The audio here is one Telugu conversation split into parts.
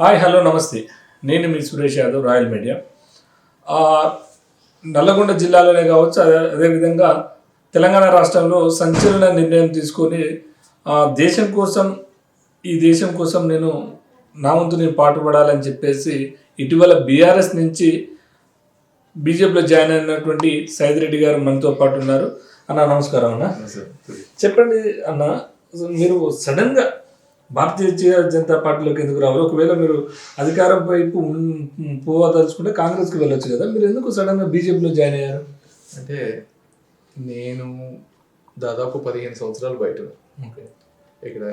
హాయ్ హలో నమస్తే. నేను మీ సురేష్ యాదవ్ రాయల్ మీడియా. నల్లగొండ జిల్లాలోనే కావచ్చు అదే అదేవిధంగా తెలంగాణ రాష్ట్రంలో సంచలన నిర్ణయం తీసుకొని ఆ, దేశం కోసం ఈ దేశం కోసం నేను నా వంతు నేను పాటుపడాలని చెప్పేసి ఇటీవల బీఆర్ఎస్ నుంచి బీజేపీలో జాయిన్ అయినటువంటి సైదిరెడ్డి గారు మనతో పాటు ఉన్నారు. అన్న నమస్కారం అన్న. చెప్పండి అన్న మీరు సడన్గా భారతీయ జనతా పార్టీలోకి ఎందుకు రావాలి? ఒకవేళ మీరు అధికారం వైపు పోవదలుచుకుంటే కాంగ్రెస్కి వెళ్ళొచ్చు కదా. మీరు ఎందుకు సడన్గా బీజేపీలో జాయిన్ అయ్యారు? అంటే నేను దాదాపు పదిహేను సంవత్సరాలు బయట ఇక్కడ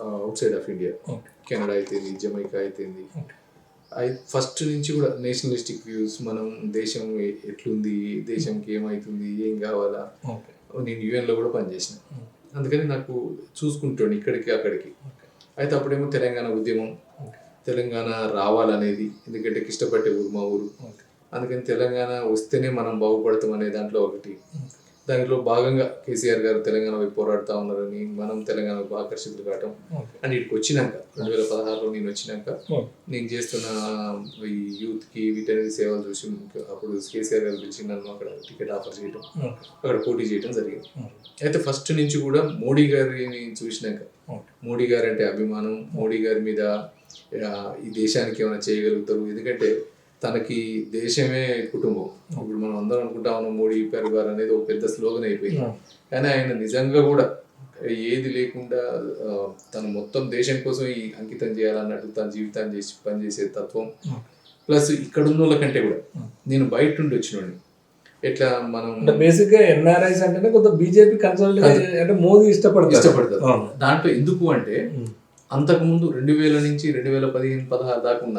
outside of India. Canada అయితేంది జమైకా అయితేంది. అయి ఫస్ట్ నుంచి కూడా నేషనలిస్టిక్ వ్యూస్ మనం దేశం ఎట్లుంది దేశంకి ఏమవుతుంది ఏం కావాలా? నేను యుఎన్లో కూడా పనిచేసిన. అందుకని నాకు చూసుకుంటాను ఇక్కడికి అక్కడికి. అయితే అప్పుడేమో తెలంగాణ ఉద్యమం. తెలంగాణ రావాలనేది. ఎందుకంటే ఇష్టపడే ఊరు మా ఊరు. అందుకని తెలంగాణ వస్తేనే మనం బాగుపడతాం అనే దాంట్లో ఒకటి. దాంట్లో భాగంగా కేసీఆర్ గారు తెలంగాణ వైపు పోరాడుతూ ఉన్నారని మనం తెలంగాణకు ఆకర్షితులు కావటం. అండ్ ఇక్కడికి వచ్చినాక రెండు వేల పదహారులో నేను వచ్చినాక నేను చేస్తున్న ఈ యూత్కి వీటన్నిటి సేవలు చూసి అప్పుడు కేసీఆర్ గారు పిలిచి నన్ను అక్కడ టికెట్ ఆఫర్ చేయడం అక్కడ పోటీ చేయడం జరిగింది. అయితే ఫస్ట్ నుంచి కూడా మోడీ గారిని చూసినాక మోడీ గారు అంటే అభిమానం మోడీ గారి మీద ఈ దేశానికి ఏమైనా చేయగలుగుతారు? ఎందుకంటే తనకి దేశమే కుటుంబం. ఇప్పుడు మనం అందరం అనుకుంటా ఉన్నాం మోడీ పరివార్ అనేది ఒక పెద్ద స్లోగన్ అయిపోయింది. కానీ ఆయన నిజంగా కూడా ఏది లేకుండా తను మొత్తం దేశం కోసం ఈ అంకితం చేయాలన్నట్టు తన జీవితాన్ని చేసి పనిచేసే తత్వం. ప్లస్ ఇక్కడ ఉన్న వాళ్ళకంటే కూడా నేను బయట నుండి వచ్చినోడిని. ఎట్లా మనం అంటే బేసిక్గా ఎన్ఆర్ఐస్ అంటేనే కొంత బీజేపీ అంటే మోదీ ఇష్టపడతారు ఇష్టపడతారు. దాంట్లో ఎందుకు అంటే. అంతకుముందు రెండు వేల నుంచి రెండు వేల పదిహేను పదహారు దాకా ఉన్న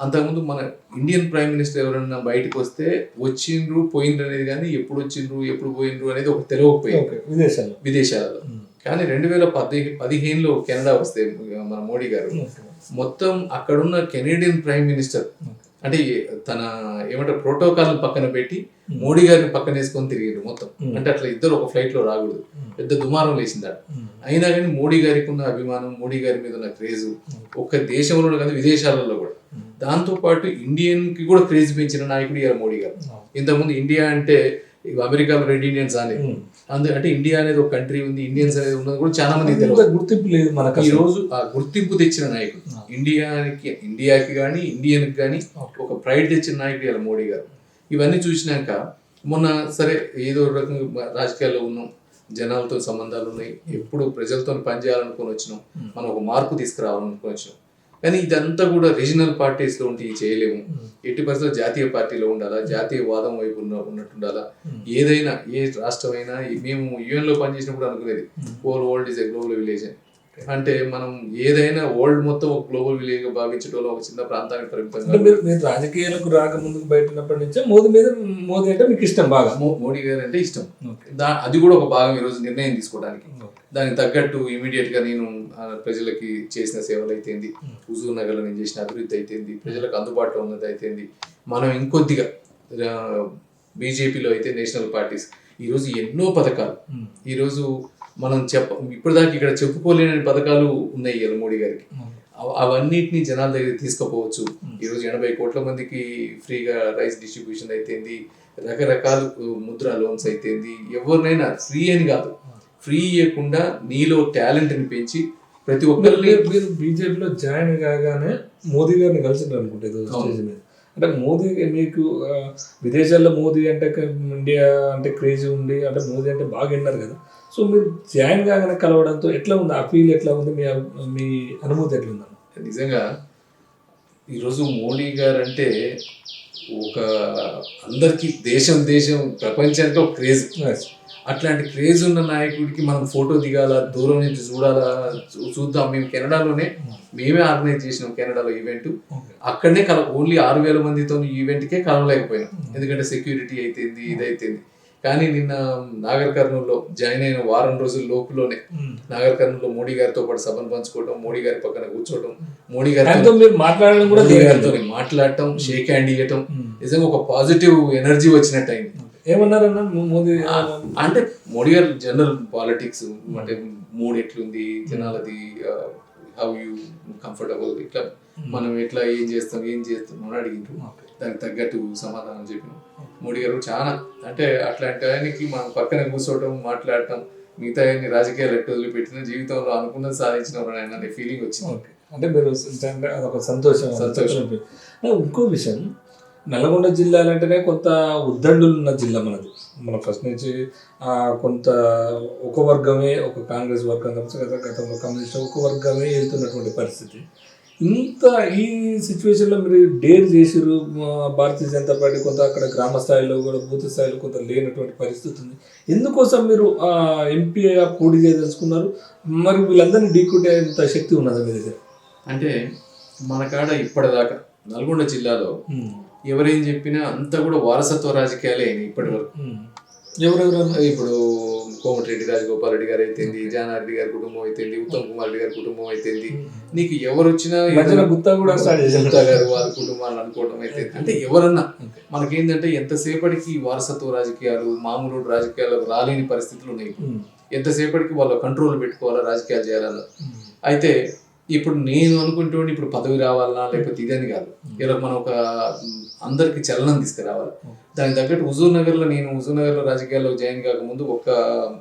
అంతకుముందు మన ఇండియన్ ప్రైమ్ మినిస్టర్ ఎవరైనా బయటకు వస్తే వచ్చిండ్రు పోయిండ్రు అనేది కానీ ఎప్పుడు వచ్చిండ్రు ఎప్పుడు పోయిండ్రు అనేది ఒక తెలియకపోయింది విదేశాల్లో విదేశాలలో. కానీ రెండు వేల పది పదిహేనులో కెనడా వస్తే మన మోడీ గారు. మొత్తం అక్కడున్న కెనేడియన్ ప్రైమ్ మినిస్టర్ అంటే తన ఏమంటారు ప్రోటోకాల్ పక్కన పెట్టి మోడీ గారిని పక్కన వేసుకొని తిరిగారు మొత్తం. అంటే అట్లా ఇద్దరు ఒక ఫ్లైట్లో రాకూడదు. పెద్ద దుమారం లేచిందట ఉమ్. అయినా కానీ మోడీ గారికి ఉన్న అభిమానం మోడీ గారి మీద ఉన్న క్రేజ్ ఒక్క దేశంలో కాదు విదేశాలలో కూడా. దాంతో పాటు ఇండియన్కి కూడా క్రేజ్ పెంచిన నాయకుడు ఇవాళ మోడీ గారు. ఇంతకుముందు ఇండియా అంటే అమెరికాలో రెడ్ ఇండియన్స్ అని. ఉమ్. అందు అంటే ఇండియా అనేది ఒక కంట్రీ ఉంది ఇండియన్స్ అనేది ఉన్నది కూడా చాలా మంది తెలియదు గుర్తింపు లేదు మనకు ఈ. రోజు ఆ గుర్తింపు తెచ్చిన నాయకుడు. ఇండియాకి ఇండియాకి కానీ ఇండియన్కి కానీ. ఒక ప్రైడ్ తెచ్చిన నాయకుడు ఇలా మోడీ గారు. ఇవన్నీ చూసినాక మొన్న సరే ఏదో రకంగా రాజకీయాల్లో ఉన్నాం. జనాలతో సంబంధాలు ఉన్నాయి. ఎప్పుడు ప్రజలతో పనిచేయాలనుకొని వచ్చినాం. మనం ఒక మార్పు తీసుకురావాలనుకొని వచ్చినాం. కానీ ఇదంతా కూడా రీజనల్ పార్టీస్లో ఉంటే చేయలేము. ఎట్టి పరిస్థితుల్లో జాతీయ పార్టీలో ఉండాలా? జాతీయ వాదం వైపు ఉన్న ఉన్నట్టు ఉండాలా ఉమ్. ఏదైనా ఏ రాష్ట్రమైనా మేము యుఎన్లో పనిచేసినప్పుడు అనుకునేది. Whole world is a global village అని. అంటే మనం ఏదైనా వరల్డ్ మొత్తం ఒక గ్లోబల్ విలేజ్గా భావించడంలో ఒక చిన్న ప్రాంతానికి అంటే పరిమితంగా మీరు మీరు రాజకీయాలకు రాక ముందుకు బయటనప్పటి నుంచే మోదీ మీద మోదీ అంటే మీకు ఇష్టం బాగా మోడీ గారు అంటే ఇష్టం. దా అది కూడా ఒక భాగం ఈరోజు నిర్ణయం తీసుకోవడానికి. దానికి తగ్గట్టు ఇమీడియట్గా నేను ప్రజలకి చేసిన సేవలు అయితేంది హుజూర్ నగర్లో నేను చేసిన అభివృద్ధి అయితేంది ప్రజలకు అందుబాటులో ఉన్నది అయితేంది మనం ఇంకొద్దిగా బీజేపీలో అయితే నేషనల్ పార్టీస్ ఈరోజు ఎన్నో పథకాలు. ఈరోజు మనం చెప్ప ఇప్పటిదాకా ఇక్కడ చెప్పుకోలేని పథకాలు ఉన్నాయి ఇవాళ మోడీ గారికి. అవన్నిటిని జనాల దగ్గర తీసుకుపోవచ్చు. ఈరోజు ఎనభై కోట్ల మందికి ఫ్రీగా రైస్ డిస్ట్రిబ్యూషన్ అయితేంది రకరకాల ముద్రా లోన్స్ అయితేంది ఎవరినైనా ఫ్రీ అని కాదు. ఫ్రీ ఇవ్వకుండా నీలో టాలెంట్ని పెంచి ప్రతి ఒక్కరిని మీరు- బీజేపీలో జాయిన్ కాగానే మోదీ గారిని కలిసిండ్రు అనుకుంటే అంటే మోదీ మీకు విదేశాల్లో మోదీ అంటే ఇండియా అంటే క్రేజీ ఉంది అంటే మోదీ అంటే బాగా విన్నారు కదా. సో మీరు జాయిన్ కాగానే కలవడంతో ఎట్లా ఉంది? ఆ ఫీల్ ఎట్లా ఉంది? మీ మీ అనుభూతి ఎట్లా ఉంది? నిజంగా ఈరోజు మోడీ గారు అంటే ఒక అందరికి దేశం దేశం ప్రపంచానికి ఒక క్రేజ్. అట్లాంటి క్రేజ్ ఉన్న నాయకుడికి మనం ఫోటో దిగాల? దూరం నుంచి చూడాలా? చూద్దాం. మేము కెనడాలోనే మేమే ఆర్గనైజ్ చేసినాం కెనడాలో ఈవెంట్. అక్కడనే కల ఓన్లీ ఆరు వేల మందితో ఈవెంట్కే కలవలేకపోయినాం. ఎందుకంటే సెక్యూరిటీ అయితేంది ఇదైతేంది. కానీ నిన్న నాగర్ కర్నూలులో జాయిన్ అయిన వారం రోజుల లోపులోనే. నాగర్ కర్నూలులో మోడీ గారితో పాటు సభను పంచుకోవడం మోడీ గారి పక్కన కూర్చోవడం మోడీ గారితో మీరు మాట్లాడడం కూడా. గారితో మాట్లాడటం షేక్ హ్యాండ్ ఇవ్వటం. నిజంగా ఒక పాజిటివ్ ఎనర్జీ వచ్చినట్టు అయింది ఏమన్నారన్న మోదీ? అంటే మోడీ గారు జనరల్ పాలిటిక్స్ అంటే మూడ్ ఎట్లుంది జనాలది హౌ యూ కంఫర్టబుల్ ఇట్లా మనం ఎట్లా ఏం చేస్తాం ఏం చేస్తాం అని అడిగిండ్రు. దానికి తగ్గట్టు సమాధానం చెప్పినాం. మోడీ గారు చాలా అంటే అట్లాంటి ఆయనకి మనం పక్కన కూర్చోవటం మాట్లాడటం మిగతా అన్ని రాజకీయాలు ఎట్టు వదిలిపెట్టిన జీవితంలో అనుకున్నది సాధించిన ఆయన అనే ఫీలింగ్ వచ్చింది. అంటే మీరు అదొక సంతోషం సంతోషం. ఇంకో విషయం నల్గొండ జిల్లాలు అంటేనే కొంత ఉద్దండులు ఉన్న జిల్లా మనది. మన ఫస్ట్ నుంచి ఆ, కొంత ఒక వర్గమే ఒక కాంగ్రెస్ వర్గం గతంలో కమ్యూనిస్ట్ ఒక వర్గమే వెళ్తున్నటువంటి పరిస్థితి. ఇంత ఈ సిచ్యువేషన్లో మీరు డేర్ చేసిరు భారతీయ జనతా పార్టీ కొంత అక్కడ గ్రామ స్థాయిలో కూడా బూత్ స్థాయిలో కొంత లేనటువంటి పరిస్థితి ఉంది. ఎందుకోసం మీరు ఎంపీగా పోటీ చేయదలుచుకున్నారు? మరి వీళ్ళందరినీ ఢీకొట్టేంత శక్తి ఉన్నదా మీ దగ్గర? అంటే మన కాడ ఇప్పటిదాకా నల్గొండ జిల్లాలో ఎవరేం చెప్పినా అంతా కూడా వారసత్వ రాజకీయాలే అయినాయి ఇప్పటి వరకు ఎవరెవరు ఇప్పుడు కోమటిరెడ్డి రాజగోపాల్ రెడ్డి గారు అయితేంది జానారెడ్డి గారి కుటుంబం అయితేంది ఉత్తమ్ కుమార్ రెడ్డి గారి కుటుంబం అయితేంది. నీకు ఎవరు వచ్చినా గుత్తా కూడా గుప్తా గారు వారి కుటుంబాలు అనుకోవడం అయితే అంటే ఎవరన్నా మనకేంటంటే ఎంతసేపటికి వారసత్వ రాజకీయాలు మామూలు రాజకీయాలకు రాలేని పరిస్థితులు ఉన్నాయి. ఎంతసేపటికి వాళ్ళ కంట్రోల్ పెట్టుకోవాలా రాజకీయాలు చేయాలన్నా? అయితే ఇప్పుడు నేను అనుకుంటుంటే ఇప్పుడు పదవి రావాలన్నా లేకపోతే ఇదని కాదు. ఇలా మనం ఒక అందరికి చలనం తీసుకురావాలి. దానికి తగ్గట్టు హుజూర్ నగర్లో నేను హుజూర్ నగర్లో రాజకీయాల్లో జాయిన్ కాకముందు ఒక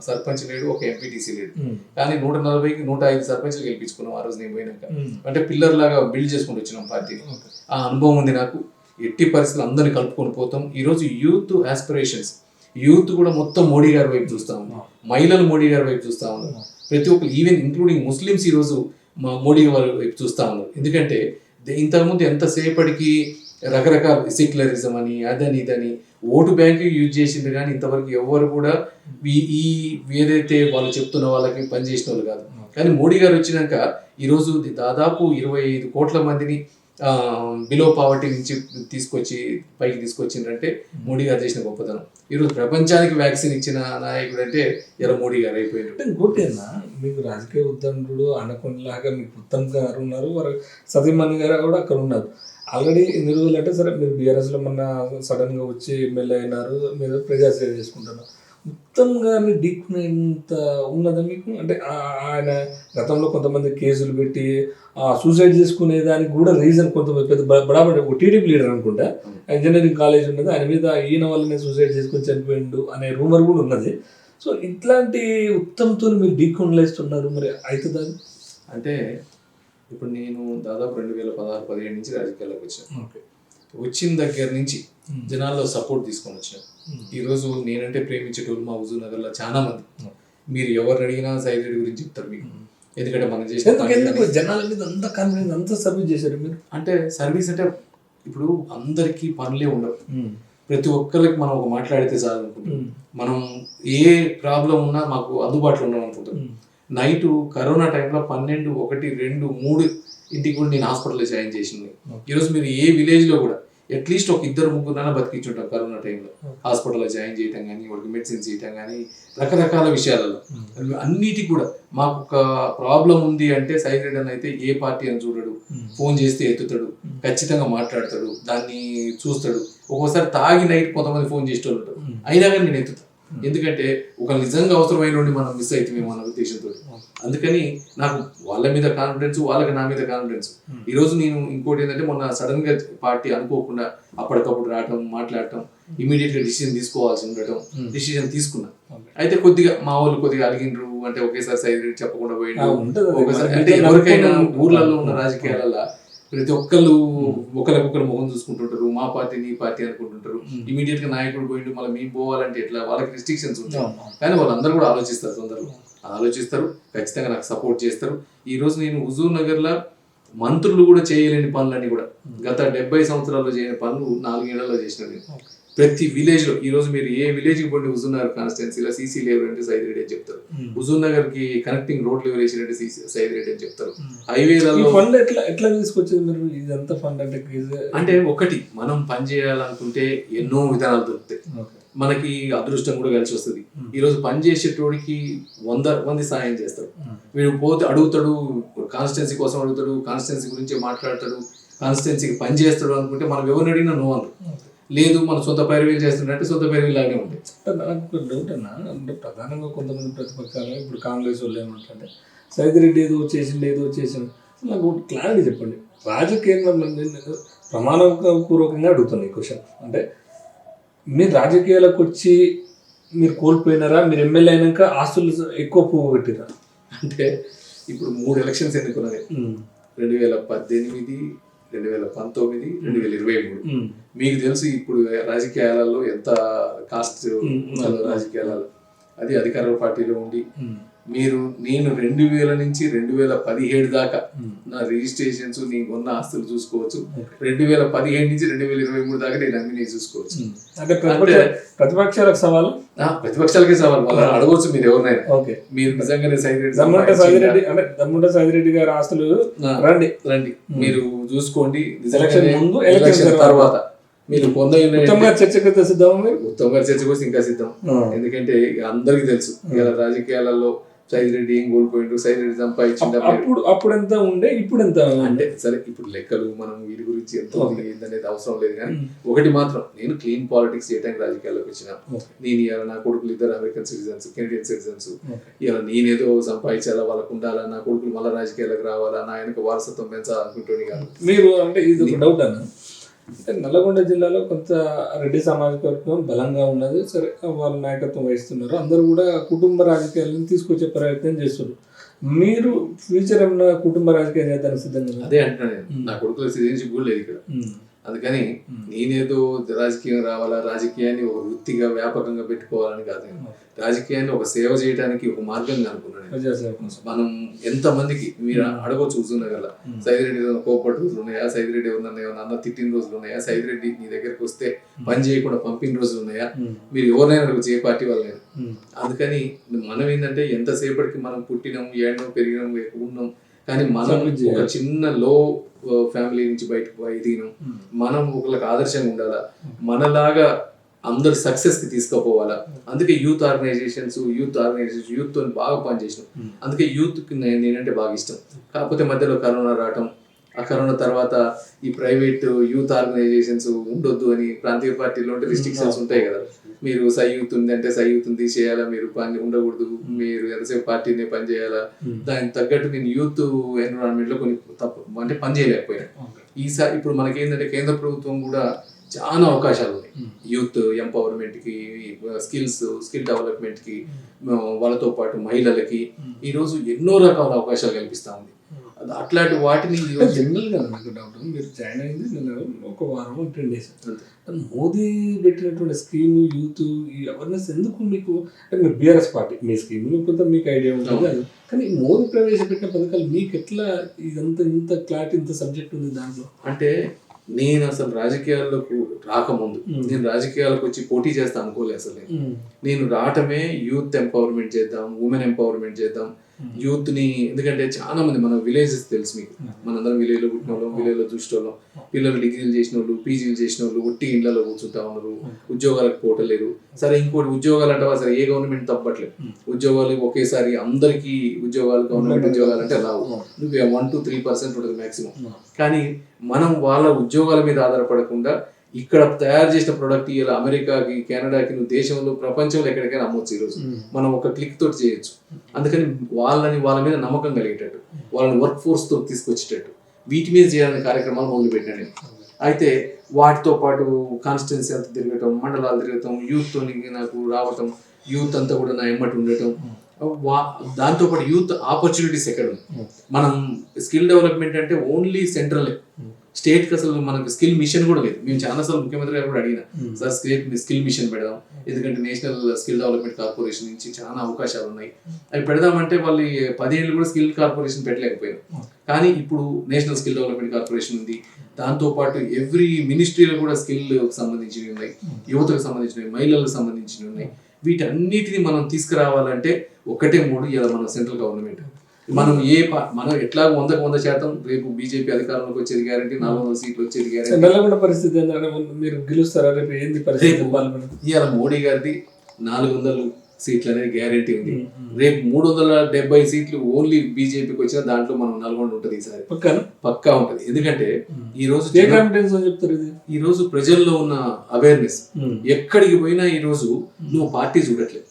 సర్పంచ్ లేడు ఒక ఎంపీటీసీ లేడు. కానీ నూట నలభైకి నూట ఐదు సర్పంచ్లు గెలిపించుకున్నాం ఆ రోజు నేను పోయినాక. అంటే పిల్లర్ లాగా బిల్డ్ చేసుకుంటూ వచ్చినాం పార్టీని. ఆ అనుభవం ఉంది నాకు. ఎట్టి పరిస్థితులు అందరిని కలుపుకొని పోతాం. ఈరోజు యూత్ ఆస్పిరేషన్స్ యూత్ కూడా మొత్తం మోడీ గారి వైపు చూస్తా ఉన్నాం మహిళలు మోడీ గారి వైపు చూస్తా ఉన్నారు. ప్రతి ఒక్కరు ఈవెన్ ఇంక్లూడింగ్ ముస్లిమ్స్ ఈరోజు మా మోడీ గారి వైపు చూస్తా ఉన్నారు. ఎందుకంటే ఇంతకుముందు ఎంతసేపటికి రకరకాల సెక్యులరిజం అని అదని ఇదని ఓటు బ్యాంకు యూజ్ చేసిండ్రు కానీ ఇంతవరకు ఎవరు కూడా ఈ ఈ ఏదైతే వాళ్ళు చెప్తున్న వాళ్ళకి పనిచేసిన వాళ్ళు కాదు. కానీ మోడీ గారు వచ్చినాక ఈరోజు దాదాపు ఇరవై ఐదు కోట్ల మందిని బిలో పావర్టీ నుంచి తీసుకొచ్చి పైకి తీసుకొచ్చిండ్రంటే మోడీ గారు చేసిన గొప్పతనం. ఈరోజు ప్రపంచానికి వ్యాక్సిన్ ఇచ్చిన నాయకుడు అంటే ఇలా మోడీ గారు అయిపోయారు అంటే ఇంకోటి మీకు రాజకీయ ఉద్దండుడు అనకొండలాగా మీకు ఉత్తమ్ గారు ఉన్నారు వారు సతీమణి గారు కూడా అక్కడ ఉన్నారు. ఆల్రెడీ ఎన్ని రోజులు అంటే సరే మీరు బీఆర్ఎస్లో మొన్న సడన్గా వచ్చి ఎమ్మెల్యే అయినారు మీరు ప్రజాసేవ చేసుకుంటున్నారు. మొత్తంగా గారిని ఇంత ఉన్నదా మీకు? అంటే ఆయన గతంలో కొంతమంది కేసులు పెట్టి సూసైడ్ చేసుకునే దానికి కూడా రీజన్ కొంతమంది పెద్ద బ- బడాబడి ఒక టీడీపీ లీడర్ అనుకుంటా. ఇంజనీరింగ్ కాలేజ్ ఉన్నది ఆయన మీద ఈయన వల్లనే సూసైడ్ చేసుకొని చనిపోయిండు అనే రూమర్ కూడా ఉన్నది. సో ఇట్లాంటి ఉత్తమ్తో మీరు ఢీకొనలేస్తున్నారు మరి అవుతుందా అంటే ఇప్పుడు నేను దాదాపు రెండు వేల పదహారు పదిహేడు నుంచి రాజకీయాల్లోకి వచ్చాను ఓకే. వచ్చిన దగ్గర నుంచి జనాల్లో సపోర్ట్ తీసుకొని వచ్చాను. ఈరోజు నేనంటే ప్రేమించేటోళ్ళు మా హుజూర్ నగర్లో చాలా మంది. మీరు ఎవరిని అడిగినా సైడ్ గురించి చెప్తారు మీకు. ఎందుకంటే మనం చేసిన జనాల మీద అంత కాన్ఫిడెన్స్ అంత సర్వీస్ చేశారు మీరు? అంటే సర్వీస్ అంటే ఇప్పుడు అందరికీ పనులే ఉండవు. ప్రతి ఒక్కరికి మనం ఒక మాట్లాడితే చాలు అనుకుంటాం. మనం ఏ ప్రాబ్లం ఉన్నా మాకు అందుబాటులో ఉన్నాం అనుకుంటాం నైట్ కరోనా టైంలో పన్నెండు ఒకటి రెండు మూడు ఇంటికి కూడా నేను హాస్పిటల్లో జాయిన్ చేసింది. ఈరోజు మీరు ఏ విలేజ్లో కూడా అట్లీస్ట్ ఒక ఇద్దరు ముగ్గురు బతికించుంటాం కరోనా టైంలో. హాస్పిటల్లో జాయిన్ చేయటం కానీ వాళ్ళకి మెడిసిన్స్ ఇవ్వటం కానీ రకరకాల విషయాలలో. అన్నిటికి కూడా మాకు ఒక ప్రాబ్లం ఉంది అంటే సైడ్ రీడర్ అయితే ఏ పార్టీ అని చూడడు. ఫోన్ చేస్తే ఎత్తుతాడు ఖచ్చితంగా మాట్లాడతాడు దాన్ని చూస్తాడు. ఒక్కోసారి తాగి నైట్ కొంతమంది ఫోన్ చేసేటోళ్ళు ఉంటారు. అయినా కానీ నేను ఎత్తుతా. ఎందుకంటే ఒక నిజంగా అవసరమైన మనం మిస్ అవుతామేమో అన్న ఉద్దేశంతో అందుకని నాకు వాళ్ళ మీద కాన్ఫిడెన్స్ వాళ్ళకి నా మీద కాన్ఫిడెన్స్ ఈ రోజు నేను ఇంకోటి ఏంటంటే మొన్న సడన్గా పార్టీ అనుకోకుండా అప్పటికప్పుడు రావటం మాట్లాడటం ఇమీడియట్గా డిసిజన్ తీసుకోవాల్సి ఉండటం డిసిజన్ తీసుకున్నా. అయితే కొద్దిగా మా వాళ్ళు కొద్దిగా అడిగిండ్రు అంటే ఒకేసారి సైడ్ చెప్పకుండా అది. ఒకసారి అంటే ఎవరికైనా ఊర్లలో ఉన్న రాజకీయాలలో ప్రతి ఒక్కళ్ళు ఒకరికొకరు ముఖం చూసుకుంటుంటారు. మా పార్టీ నీ పార్టీ అనుకుంటుంటారు. ఇమీడియట్గా నాయకుడు పోయిండు మళ్ళీ మేము పోవాలంటే ఎట్లా? వాళ్ళకి రిస్ట్రిక్షన్స్ ఉంటాయి. కానీ వాళ్ళందరూ కూడా ఆలోచిస్తారు తొందరగా ఆలోచిస్తారు ఖచ్చితంగా నాకు సపోర్ట్ చేస్తారు. ఈ రోజు నేను హుజూర్ నగర్లో మంత్రులు కూడా చేయలేని పనులన్నీ కూడా గత డెబ్బై సంవత్సరాల్లో చేయని పనులు నాలుగేళ్ళలో చేసిన నేను. ప్రతి విలేజ్లో ఈ రోజు మీరు ఏ విలేజ్కి పోండి హుజూర్ నగర్ కాన్స్టిట్యున్సీలో సీసీ లేవర్ అంటే సైద్ రెడ్డి అని చెప్తారు. హుజూర్ నగర్కి కనెక్టింగ్ రోడ్ లెవెల్ వేసినట్టు సీసీ సైద్ రెడ్డి అని చెప్తారు. హైవేలలో ఫండ్ ఎట్లా ఎట్లా తీసుకొచ్చేది మీరు? ఇదంతా ఫండ్ అంటే అంటే ఒకటి మనం పని చేయాలనుకుంటే ఎన్నో విధానాలు దొరుకుతాయి. మనకి అదృష్టం కూడా కలిసి వస్తుంది. ఈ రోజు పని చేసేటోడికి వంద మంది సాయం చేస్తారు. వీడు పోతే అడుగుతాడు కాన్స్టిట్యున్సీ కోసం అడుగుతాడు కాన్స్టిట్యున్సీ గురించి మాట్లాడతాడు కాన్స్టిట్యున్సీకి పని చేస్తాడు అనుకుంటే మనం ఎవరిని అడిగినా నో అన్నారు లేదు మన సొంత పైరవీలు చేస్తుంటే సొంత పైరవీలు లాగానే ఉంటాయి. నాకు డౌట్ అన్న అంటే ప్రధానంగా కొంతమంది ప్రతిపక్షాలు ఇప్పుడు కాంగ్రెస్ వాళ్ళు ఏమంటారంటే సైదిరెడ్డి ఏదో చేసిండు ఏదో చేసిండు. నాకు ఒకటి క్లారిటీ చెప్పండి. రాజకీయంగా ప్రమాణపూర్వకంగా అడుగుతాను ఈ క్వశ్చన్ అంటే మీరు రాజకీయాలకు వచ్చి మీరు కోల్పోయినారా? మీరు ఎమ్మెల్యే అయినాక ఆస్తులు ఎక్కువ పువ్వు పెట్టిరా అంటే ఇప్పుడు మూడు ఎలక్షన్స్ ఎన్నుకున్నది. రెండు వేల పద్దెనిమిది రెండు వేల పంతొమ్మిది రెండు వేల ఇరవై మూడు. మీకు తెలుసు ఇప్పుడు రాజకీయాలలో ఎంత కాస్ట్ రాజకీయాలలో. అది అధికార పార్టీలో ఉండి మీరు నేను రెండు వేల నుంచి రెండు వేల పదిహేడు దాకా నా రిజిస్ట్రేషన్స్ నేను కొన్న ఆస్తులు చూసుకోవచ్చు. రెండు వేల పదిహేడు నుంచి రెండు వేల ఇరవై మూడు దాకా నేను అన్ని నేను చూసుకోవచ్చు. అంటే ప్రతిపక్షాలకు సవాలు? ప్రతిపక్షాలకే సవాల్. వాళ్ళు అడగవచ్చు మీరు ఎవరినైనా. ఓకే. మీరు నిజంగానే సైడ్ దమ్ముంటే సాయిరెడ్డి అంటే దమ్ముంటే గారి ఆస్తులు రండి. రండి. మీరు చూసుకోండి. ఎలక్షన్ ముందు, ఎలక్షన్ తర్వాత. మీరు పొంద ఉత్తమంగా చర్చకు సిద్ధమా మీరు? ఉత్తమ్ గారి చర్చ కోసం ఇంకా సిద్ధం. ఎందుకంటే ఇక అందరికీ తెలుసు. ఇలా రాజకీయాలలో సైద్ రెడ్డి ఏం కోల్పోయిండు సైద్ రెడ్డి సంపాదించిండు అప్పుడు అప్పుడు ఎంత ఉండే ఇప్పుడు ఎంత అంటే సరే ఇప్పుడు లెక్కలు మనం వీటి గురించి ఎంత ఏందనేది అవసరం లేదు కానీ ఒకటి మాత్రం నేను క్లీన్ పాలిటిక్స్ చేయడానికి రాజకీయాల్లోకి వచ్చిన. నేను ఇవాళ నా కొడుకులు ఇద్దరు అమెరికన్ సిటిజన్స్ కెనడియన్ సిటిజన్స్. ఇలా నేనేదో సంపాదించాలా వాళ్ళకు ఉండాలా నా కొడుకులు మళ్ళీ రాజకీయాలకు రావాలా నా వెనక వారసత్వం పెంచాలనుకుంటుంది కాదు. మీరు అంటే ఇది ఒక డౌట్ అన్న. అంటే నల్లగొండ జిల్లాలో కొంత రెడ్డి సామాజిక వర్గం బలంగా ఉన్నది. సరే వాళ్ళ నాయకత్వం వహిస్తున్నారు. అందరూ కూడా కుటుంబ రాజకీయాలను తీసుకొచ్చే ప్రయత్నం చేస్తున్నారు. మీరు ఫ్యూచర్ ఏమన్నా కుటుంబ రాజకీయం చేద్దానికి సిద్ధంగా? అదే అంటున్నా నేను. నా కొడుకుల సిటిజన్షిప్ కూడా లేదు ఇక్కడ. అందుకని నేనేదో రాజకీయం రావాలా రాజకీయాన్ని ఒక వృత్తిగా వ్యాపకంగా పెట్టుకోవాలని కాదు నేను. రాజకీయాన్ని ఒక సేవ చేయడానికి ఒక మార్గంగా అనుకున్నాను. మనం ఎంత మందికి మీరు అడగొచ్చు చూస్తున్న కదా సైదిరెడ్డి ఏదైనా కోపట్టు రోజులు ఉన్నాయా సైదిరెడ్డి ఏమన్నా ఏమన్నా అన్న తిట్టిన రోజులు ఉన్నాయా సైదిరెడ్డి నీ దగ్గరికి వస్తే పని చేయకుండా పంపిన రోజులు ఉన్నాయా. మీరు ఎవరినైనా అడగచ్చు ఏ పార్టీ వాళ్ళైనా. అందుకని మనం ఏంటంటే ఎంతసేపటికి మనం పుట్టినాం ఏడనో పెరిగినాం ఎక్కువ ఉన్నాం కానీ మనం ఒక చిన్న లో ఫ్యామిలీ నుంచి బయటకు ఎదిగినాం మనం ఒకళ్ళకి ఆదర్శంగా ఉండాలా? మనలాగా అందరు సక్సెస్కి తీసుకుపోవాలా? అందుకే యూత్ ఆర్గనైజేషన్స్ యూత్ ఆర్గనైజేషన్ యూత్తో బాగా పనిచేసినాం. అందుకే యూత్కి నేనంటే బాగా ఇష్టం. కాకపోతే మధ్యలో కరోనా రావటం ఆ కరోనా తర్వాత ఈ ప్రైవేట్ యూత్ ఆర్గనైజేషన్స్ ఉండొద్దు అని ప్రాంతీయ పార్టీలో ఉంటే రిస్ట్రిక్షన్స్ ఉంటాయి కదా. మీరు సై ఉంది అంటే సై ఉంది చేయాలా? మీరు పని ఉండకూడదు. మీరు ఎంతసేపు పార్టీనే పని చేయాలా? దానికి తగ్గట్టు నేను యూత్ ఎన్విరాన్మెంట్లో కొన్ని తప్పు అంటే పని చేయలేకపోయాను. ఈసారి ఇప్పుడు మనకేంటంటే కేంద్ర ప్రభుత్వం కూడా చాలా అవకాశాలు ఉన్నాయి. యూత్ ఎంపవర్మెంట్కి స్కిల్స్ స్కిల్ డెవలప్మెంట్కి వాళ్ళతో పాటు మహిళలకి ఈ రోజు ఎన్నో రకాల అవకాశాలు కల్పిస్తా ఉంది. అట్లాంటి వాటిని ఈ రోజు జనరల్గా నాకు డౌట్ మీరు జాయిన్ అయింది నేను ఒక వారం టెన్ డేస్. మోదీ పెట్టినటువంటి స్కీమ్ యూత్ ఈ అవేర్నెస్ ఎందుకు మీకు? అంటే మీరు బీఆర్ఎస్ పార్టీ మీ స్కీమ్ కొంత మీకు ఐడియా ఉంటుంది కానీ మోదీ ప్రవేశపెట్టిన పథకాలు మీకు ఎట్లా ఇదంతా ఇంత క్లారిటీ ఇంత సబ్జెక్ట్ ఉంది దాంట్లో? అంటే నేను అసలు రాజకీయాల్లోకి రాకముందు. నేను రాజకీయాలకు వచ్చి పోటీ చేస్తా అనుకోలే అసలు. నేను. రావటమే యూత్ ఎంపవర్మెంట్ చేద్దాం ఉమెన్ ఎంపవర్మెంట్ చేద్దాం. యూత్ని ఎందుకంటే చాలా మంది మన విలేజెస్ తెలుసు మీకు. మనందరం విలేజ్లో పుట్టిన వాళ్ళం విలేజ్లో చూసిన వాళ్ళం పిల్లలు డిగ్రీలు చేసిన వాళ్ళు పీజీలు చేసిన వాళ్ళు ఒట్టి ఇండ్లలో కూర్చుంటా ఉన్నారు. ఉద్యోగాలకు పోవట్లేరు సరే ఇంకోటి ఉద్యోగాలు అంటావా? సరే ఏ గవర్నమెంట్ తప్పట్లేదు. ఉద్యోగాలు ఒకేసారి అందరికీ ఉద్యోగాలు గవర్నమెంట్ ఉద్యోగాలు అంటే రావు. నువ్వు వన్ టు త్రీ పర్సెంట్ ఉంటుంది మాక్సిమం కానీ మనం వాళ్ళ ఉద్యోగాల మీద ఆధారపడకుండా ఇక్కడ తయారు చేసిన ప్రోడక్ట్ ఇలా అమెరికాకి కెనడాకి నువ్వు దేశంలో ప్రపంచంలో ఎక్కడికైనా అమ్మొచ్చు ఈరోజు. మనం ఒక క్లిక్ తోటి చేయొచ్చు. అందుకని వాళ్ళని వాళ్ళ మీద నమ్మకం కలిగేటట్టు వాళ్ళని వర్క్ ఫోర్స్తో తీసుకొచ్చేటట్టు వీటి మీద చేయాలనే కార్యక్రమాలు మొదలు పెట్టాను నేను. అయితే వాటితో పాటు కాన్స్టిట్యున్సీ అంతా తిరగటం మండలాలు తిరగటం యూత్తో నాకు రావటం యూత్ అంతా కూడా నా ఎమ్మటి ఉండటం. వా దాంతో పాటు యూత్ ఆపర్చునిటీస్ ఎక్కడ మనం స్కిల్ డెవలప్మెంట్ అంటే ఓన్లీ సెంట్రల్ స్టేట్కి అసలు మనకు స్కిల్ మిషన్ కూడా లేదు. మేము చాలా సార్లు ముఖ్యమంత్రి గారు కూడా అడిగిన సార్ స్టేట్ స్కిల్ మిషన్ పెడదాం. ఎందుకంటే నేషనల్ స్కిల్ డెవలప్మెంట్ కార్పొరేషన్ నుంచి చాలా అవకాశాలు ఉన్నాయి. అవి పెడదామంటే వాళ్ళు పదేళ్ళు కూడా స్కిల్ కార్పొరేషన్ పెట్టలేకపోయారు కానీ ఇప్పుడు నేషనల్ స్కిల్ డెవలప్మెంట్ కార్పొరేషన్ ఉంది. దాంతో పాటు ఎవ్రీ మినిస్ట్రీలో కూడా స్కిల్ సంబంధించినవి ఉన్నాయి. యువతకు సంబంధించినవి మహిళలకు సంబంధించినవి ఉన్నాయి. వీటన్నిటిని మనం తీసుకురావాలంటే ఒకటే మూడు ఇలా మన సెంట్రల్ గవర్నమెంట్. మనం ఏ మనం ఎట్లా వందకు వంద శాతం రేపు బీజేపీ అధికారంలోకి వచ్చేది గ్యారంటీ నాలుగు వందల సీట్లు వచ్చేది గ్యారంటీ నల్లగొండ పరిస్థితి మీరు గెలుస్తారా? రేపు ఏంది పరిస్థితి? ఇవాళ మోడీ గారిది నాలుగు వందలు సీట్లు అనేది గ్యారంటీ ఉంది రేపు మూడు వందల డెబ్బై సీట్లు ఓన్లీ బీజేపీకి వచ్చిన దాంట్లో మనం నల్గొండ ఉంటుంది ఈసారి. పక్కన? పక్కా ఉంటది. ఎందుకంటే ఈ రోజు కాన్ఫిడెన్స్ అని చెప్తారు ఇది? ఈ రోజు ప్రజల్లో ఉన్న అవేర్నెస్. ఎక్కడికి పోయినా ఈ రోజు నువ్వు పార్టీ చూడట్లేదు.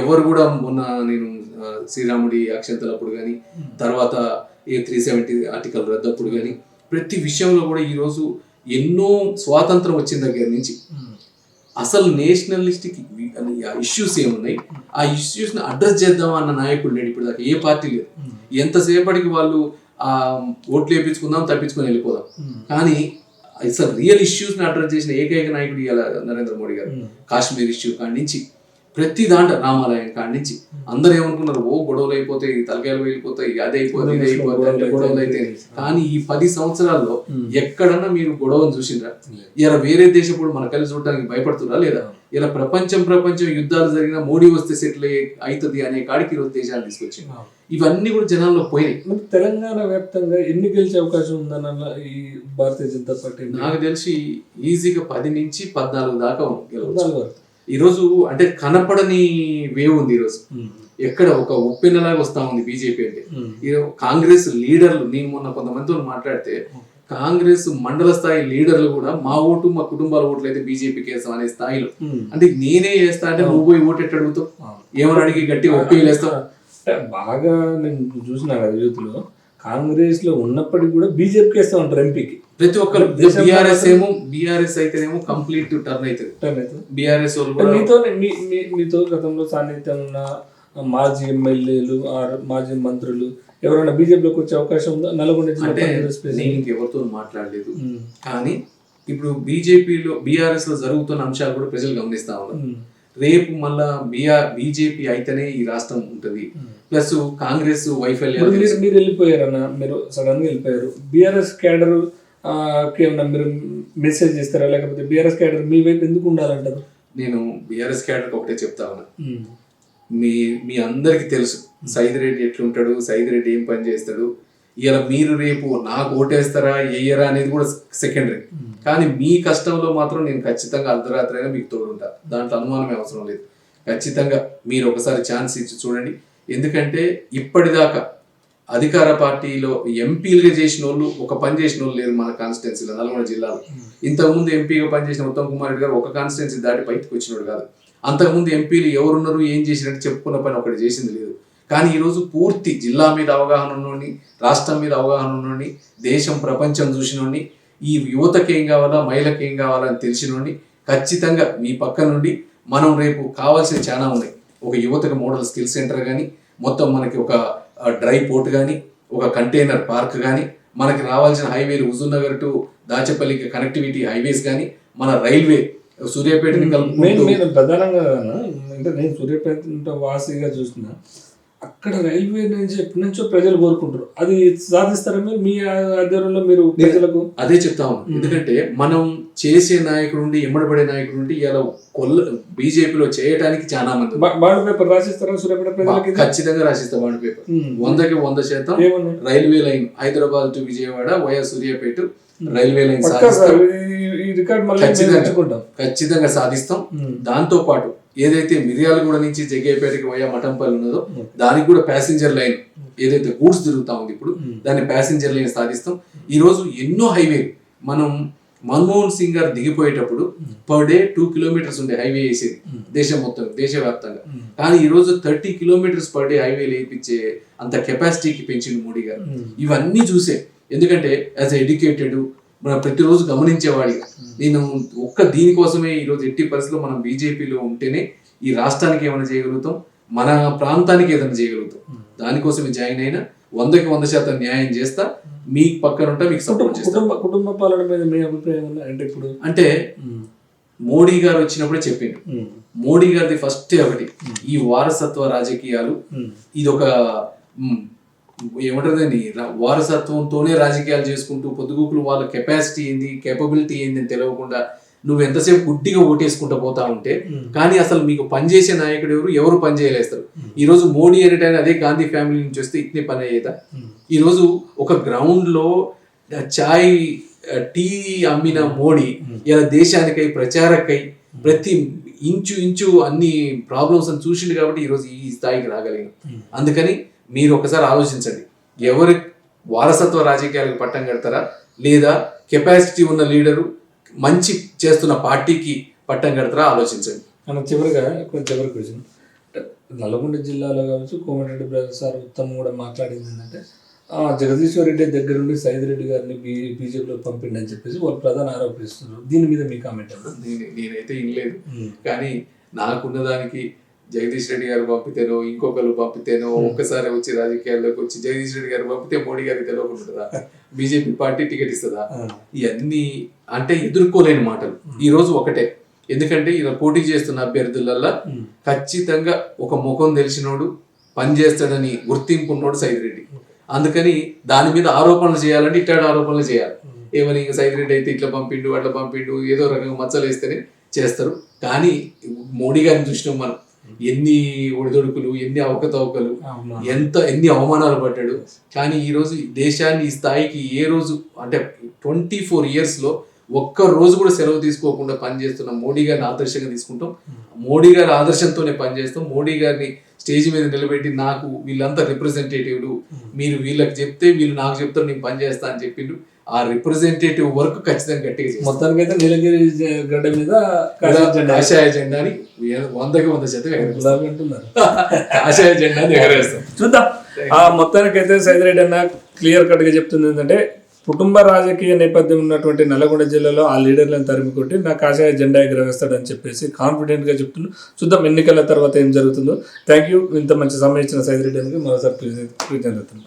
ఎవరు కూడా మొన్న నేను శ్రీరాముడి అక్షంతలప్పుడు కానీ తర్వాత ఏ త్రీ సెవెంటీ ఆర్టికల్ రద్దప్పుడు కానీ ప్రతి విషయంలో కూడా ఈరోజు ఎన్నో స్వాతంత్రం వచ్చిన దగ్గర నుంచి అసలు నేషనలిస్టిక్ ఇష్యూస్ ఏమున్నాయి? ఆ ఇష్యూస్ని అడ్రస్ చేద్దాం అన్న నాయకుడు లేడు ఇప్పుడు దాకా ఏ పార్టీ లేదు. ఎంతసేపటికి వాళ్ళు ఆ ఓట్లు వేయించుకుందాం తప్పించుకొని వెళ్ళిపోదాం. కానీ అసలు రియల్ ఇష్యూస్ని అడ్రస్ చేసిన ఏకైక నాయకుడు ఇవాళ నరేంద్ర మోడీ గారు. కాశ్మీర్ ఇష్యూ కాడి నుంచి ప్రతి దాంట్లో రామాలయం కాడి నుంచి అందరూ ఏమనుకున్నారు? ఓ గొడవలు అయిపోతాయి తలకాయలు వెళ్ళిపోతాయి అది అయిపోతుంది ఇది అయిపోతుంది అంటే గొడవలు అయితే కానీ ఈ పది సంవత్సరాల్లో ఎక్కడన్నా మీరు గొడవను చూసిండ్రా? ఇలా వేరే దేశప్పుడు మన కలిసి చూడడానికి భయపడుతున్నా లేదా? ఇలా ప్రపంచం ప్రపంచం యుద్ధాలు జరిగిన మోడీ వస్తే సెటిల్ అవుతుంది అనే కాడికి ఈరోజు దేశాలు తీసుకొచ్చింది ఇవన్నీ కూడా జనాల్లో పోయినాయి. తెలంగాణ వ్యాప్తంగా ఎన్ని గెలిచే అవకాశం ఉందన్న ఈ భారతీయ జనతా పార్టీ నాకు తెలిసి ఈజీగా పది నుంచి పద్నాలుగు దాకా గెలవచ్చు. ఈరోజు అంటే కనపడని వేవ్ ఉంది ఈరోజు. ఎక్కడ ఒక ఉప్పెనలాగా వస్తా ఉంది బీజేపీ అంటే. ఈ కాంగ్రెస్ లీడర్లు నేను మొన్న కొంతమందితో మాట్లాడితే కాంగ్రెస్ మండల స్థాయి లీడర్లు కూడా మా ఓటు మా కుటుంబాల ఓట్లు అయితే బీజేపీకి వేస్తాం అనే స్థాయిలో. అంటే నేనే వేస్తా అంటే నువ్వు పోయి ఓటు ఎట్టు అడుగుతావు? ఏమని అడిగి గట్టి ఒప్పి వేస్తావు అంటే బాగా నేను చూసిన కదా యూత్లో కాంగ్రెస్లో ఉన్నప్పటికీ కూడా బీజేపీకి వేస్తా ఉంటారు ఎంపీకి. ప్రతి ఒక్కరు బీఆర్ఎస్ ఏమో బీఆర్ఎస్ అయితేనేమో కంప్లీట్ టర్న్ అవుతుంది టర్న్ అవుతుంది. బీఆర్ఎస్ వాళ్ళు మీతో మీతో గతంలో సాన్నిధ్యం ఉన్న మాజీ ఎమ్మెల్యేలు మాజీ మంత్రులు ఎవరైనా బీజేపీలోకి వచ్చే అవకాశం ఉందా నల్గొండ అంటే. నేను ఇంకెవరితో మాట్లాడలేదు. కానీ ఇప్పుడు బీజేపీలో బీఆర్ఎస్లో జరుగుతున్న అంశాలు కూడా ప్రజలు గమనిస్తా ఉన్నారు. రేపు మళ్ళా బీఆర్ బీజేపీ అయితేనే ఈ రాష్ట్రం ఉంటది ప్లస్ కాంగ్రెస్ మీరు మీరు వెళ్ళిపోయారన్న మీరు సడన్గా వెళ్ళిపోయారు బీఆర్ఎస్ క్యాడర్ ఏమన్నా మీరు మెసేజ్ ఇస్తారా లేకపోతే బీఆర్ఎస్ క్యాడర్ మీ వైపు ఎందుకు ఉండాలంటారు? నేను బీఆర్ఎస్ క్యాడర్ ఒకటే చెప్తా ఉన్నా. మీ మీ అందరికి తెలుసు. సైద్ రెడ్డి ఎట్లుంటాడు? సైద్ రెడ్డి ఏం పని చేస్తాడు? ఇలా మీరు రేపు నాకు ఓటేస్తారా వేయరా అనేది కూడా సెకండరీ కానీ మీ కష్టంలో మాత్రం నేను ఖచ్చితంగా అర్ధరాత్రి అయినా మీకు తోడుంటా. దాంట్లో అనుమానమే అవసరం లేదు. ఖచ్చితంగా మీరు ఒకసారి ఛాన్స్ ఇచ్చి చూడండి. ఎందుకంటే ఇప్పటిదాకా అధికార పార్టీలో ఎంపీలుగా చేసిన వాళ్ళు ఒక పని చేసిన వాళ్ళు లేరు మన కాన్స్టిట్యున్సీలో నల్గొండ జిల్లాలో. ఇంతకుముందు ఎంపీగా పనిచేసిన ఉత్తమ్ కుమార్ రెడ్డి గారు ఒక కాన్స్టిట్యున్సీ దాటి బయటకు వచ్చినాడు కాదు. అంతకుముందు ఎంపీలు ఎవరున్నారు ఏం చేసినట్టు చెప్పుకున్న పని ఒకటి చేసింది లేదు. కానీ ఈరోజు పూర్తి జిల్లా మీద అవగాహన ఉన్నోని రాష్ట్రం మీద అవగాహన ఉన్నోని దేశం ప్రపంచం చూసినోని ఈ యువతకి ఏం కావాలా మహిళకి ఏం కావాలా అని తెలిసినోని ఖచ్చితంగా మీ పక్క నుండి మనం రేపు కావాల్సిన చాలా ఉన్నాయి. ఒక యువతకు మోడల్ స్కిల్ సెంటర్ కానీ మొత్తం మనకి ఒక డ్రై పోర్ట్ కానీ ఒక కంటైనర్ పార్క్ కానీ మనకి రావాల్సిన హైవేలు హుజూర్ నగర్ టు దాచేపల్లికి కనెక్టివిటీ హైవేస్ కానీ మన రైల్వే సూర్యాపేటని కలుపుకుంటూ మెయిన్ ప్రధానంగా అంటే నేను సూర్యాపేట వాసిగా చూసిన అక్కడ రైల్వే నుంచి ఎప్పటి నుంచో ప్రజలు కోరుకుంటారు. అది సాధిస్తారా మీరు? మీ ఆధ్వర్యంలో మీరు ప్రజలకు? అదే చెప్తా ఉన్నాను ఎందుకంటే మనం చేసే నాయకుడు నుండి ఎమ్మడబడే నాయకుడు నుండి ఇలా కొల్ల బీజేపీలో చేయడానికి చాలా మంది బాండ్ పేపర్ రాసిస్తారా సూర్యాపేట ప్రజలకి? ఖచ్చితంగా రాసిస్తా బాండ్ పేపర్. వందకి వంద శాతం railway line Hyderabad to Vijayawada via Suryapet railway line సాధిస్తాం. ఖచ్చితంగా. సాధిస్తాం. దాంతో పాటు ఏదైతే మిర్యాలగూడ నుంచి జగ్గయ్యపేటకి వయా మఠంపల్లి ఉన్నదో దానికి కూడా ప్యాసింజర్ లైన్ ఏదైతే గూడ్స్ తిరుగుతా ఉంది ఇప్పుడు దాన్ని ప్యాసింజర్ లైన్ సాధిస్తాం ఈ రోజు ఎన్నో హైవేలు మనం మన్మోహన్ సింగ్ గారు దిగిపోయేటప్పుడు పర్ డే టూ కిలోమీటర్స్ ఉండే హైవే వేసేది దేశం మొత్తం దేశవ్యాప్తంగా. కానీ ఈ రోజు thirty kilometres per day highway వేయించే అంత కెపాసిటీకి పెంచింది మోడీ గారు. ఇవన్నీ చూసే ఎందుకంటే యాజ్ ఎడ్యుకేటెడ్ ప్రతిరోజు గమనించేవాడిగా. నేను ఒక్క దీనికోసమే ఈరోజు ఎట్టి పరిస్థితుల్లో మనం బీజేపీలో ఉంటేనే ఈ రాష్ట్రానికి ఏమైనా చేయగలుగుతాం? మన ప్రాంతానికి ఏదైనా చేయగలుగుతాం? దానికోసమే జాయిన్ అయినా వందకి వంద శాతం న్యాయం చేస్తా మీ పక్కన ఉంటా మీకు సపోర్ట్ చేస్తా. కుటుంబ పాలన మీద మీ అభిప్రాయం? అంటే ఇప్పుడు? అంటే మోడీ గారు వచ్చినప్పుడే చెప్పిండు. మోడీ గారిది ఫస్ట్ ఒకటి. ఈ వారసత్వ రాజకీయాలు. ఇది ఒక ఏమంటుందండి వారసత్వంతోనే రాజకీయాలు చేసుకుంటూ పొద్దుగూకులు వాళ్ళ కెపాసిటీ ఏంది కేపబిలిటీ ఏంది అని తెలియకుండా నువ్వు ఎంతసేపు గుడ్డిగా ఓటేసుకుంటూ పోతా ఉంటే కానీ అసలు మీకు పనిచేసే నాయకుడు ఎవరు? ఎవరు పని చేయలేస్తారు. ఈ రోజు మోడీ అనేటైనా అదే గాంధీ ఫ్యామిలీ నుంచి వస్తే ఇట్నే పని అయ్యేదా? ఈ రోజు ఒక గ్రౌండ్లో చాయ్ టీ అమ్మిన మోడీ ఇలా దేశానికై ప్రచారకై ప్రతి ఇంచు ఇంచు అన్ని ప్రాబ్లమ్స్ అని చూసిండు కాబట్టి ఈ రోజు ఈ స్థాయికి రాగలిగాం అందుకని మీరు ఒకసారి ఆలోచించండి. ఎవరి వారసత్వ రాజకీయాలకు పట్టం కడతారా? లేదా కెపాసిటీ ఉన్న లీడరు మంచి చేస్తున్న పార్టీకి పట్టం కడతారా? ఆలోచించండి. మనం చివరిగా కొంచెం చివరికి వచ్చిన నల్గొండ జిల్లాలో కావచ్చు కోమటిరెడ్డి బ్రదర్ సార్ ఉత్తమ్ కూడా మాట్లాడింది ఏంటంటే జగదీశ్వర్ రెడ్డి దగ్గర నుండి సైద్ రెడ్డి గారిని బీ బీజేపీలో పంపిండి అని చెప్పేసి వాళ్ళు ప్రధాన ఆరోపిస్తున్నారు. దీని మీద మీ కామెంట్ నేనైతే వినలేదు కానీ నాకున్న దానికి జగదీష్ రెడ్డి గారు పంపితేనో ఇంకొకరు పంపితేనో ఒక్కసారి వచ్చి రాజకీయాల్లోకి వచ్చి జగదీష్ రెడ్డి గారు పంపితే మోడీ గారికి తెలియకుండా బీజేపీ పార్టీ టికెట్ ఇస్తుందా? ఇవన్నీ అంటే ఎదుర్కోలేని మాటలు. ఈ రోజు ఒకటే. ఎందుకంటే ఇలా పోటీ చేస్తున్న అభ్యర్థులల్లా ఖచ్చితంగా ఒక ముఖం తెలిసినోడు పనిచేస్తాడని గుర్తింపు ఉన్నోడు సైద్ రెడ్డి. అందుకని దాని మీద ఆరోపణలు చేయాలంటే ఇట్లాంటి ఆరోపణలు చేయాలి. ఏమని ఇంకా సైద్ రెడ్డి అయితే ఇట్లా పంపిండు అట్లా పంపిండు ఏదో రకంగా మచ్చలు వేస్తేనే చేస్తారు. కానీ మోడీ గారిని చూసినాం మనం. ఎన్ని ఒడిదొడుకులు ఎన్ని అవకతవకలు ఎంత ఎన్ని అవమానాలు పడ్డాడు. కానీ ఈ రోజు దేశాన్ని ఈ స్థాయికి ఏ రోజు అంటే ట్వంటీ ఫోర్ ఇయర్స్లో ఒక్క రోజు కూడా సెలవు తీసుకోకుండా పనిచేస్తున్న మోడీ గారిని ఆదర్శంగా తీసుకుంటాం. మోడీ గారి ఆదర్శంతోనే పనిచేస్తాం. మోడీ గారిని స్టేజ్ మీద నిలబెట్టి నాకు వీళ్ళంతా రిప్రజెంటేటివ్లు మీరు వీళ్ళకి చెప్తే వీళ్ళు నాకు చెప్తారు నేను పని చేస్తా అని చెప్పిండు ఆ రిప్రజెంటేటివ్ వర్క్ ఖచ్చితంగా గట్టిగా చేస్తాం. మొత్తానికి అయితే నీలగిరి గడ్డ మీద కాషాయ జెండా కాషాయ జెండాని వందకి వంద శాతం ఎగరేస్తాం. గులాబీ అంటున్నారు. కాషాయ జెండాని ఎగరేస్తాం. చూద్దాం. ఆ మొత్తానికైతే సైదిరెడ్డి అన్న క్లియర్ కట్గా చెప్తుంది ఏంటంటే కుటుంబ రాజకీయ నేపథ్యం ఉన్నటువంటి నల్లగొండ జిల్లాలో ఆ లీడర్లను తరిమి కొట్టి నా కాషాయ జెండా ఎగరవేస్తాడని చెప్పేసి కాన్ఫిడెంట్గా చెప్తున్నాను చూద్దాం ఎన్నికల తర్వాత ఏం జరుగుతుందో. థ్యాంక్ యూ ఇంత మంచి సమయం ఇచ్చిన సైదిరెడ్డి అన్నకి మరోసారి కృతజ్ఞతలు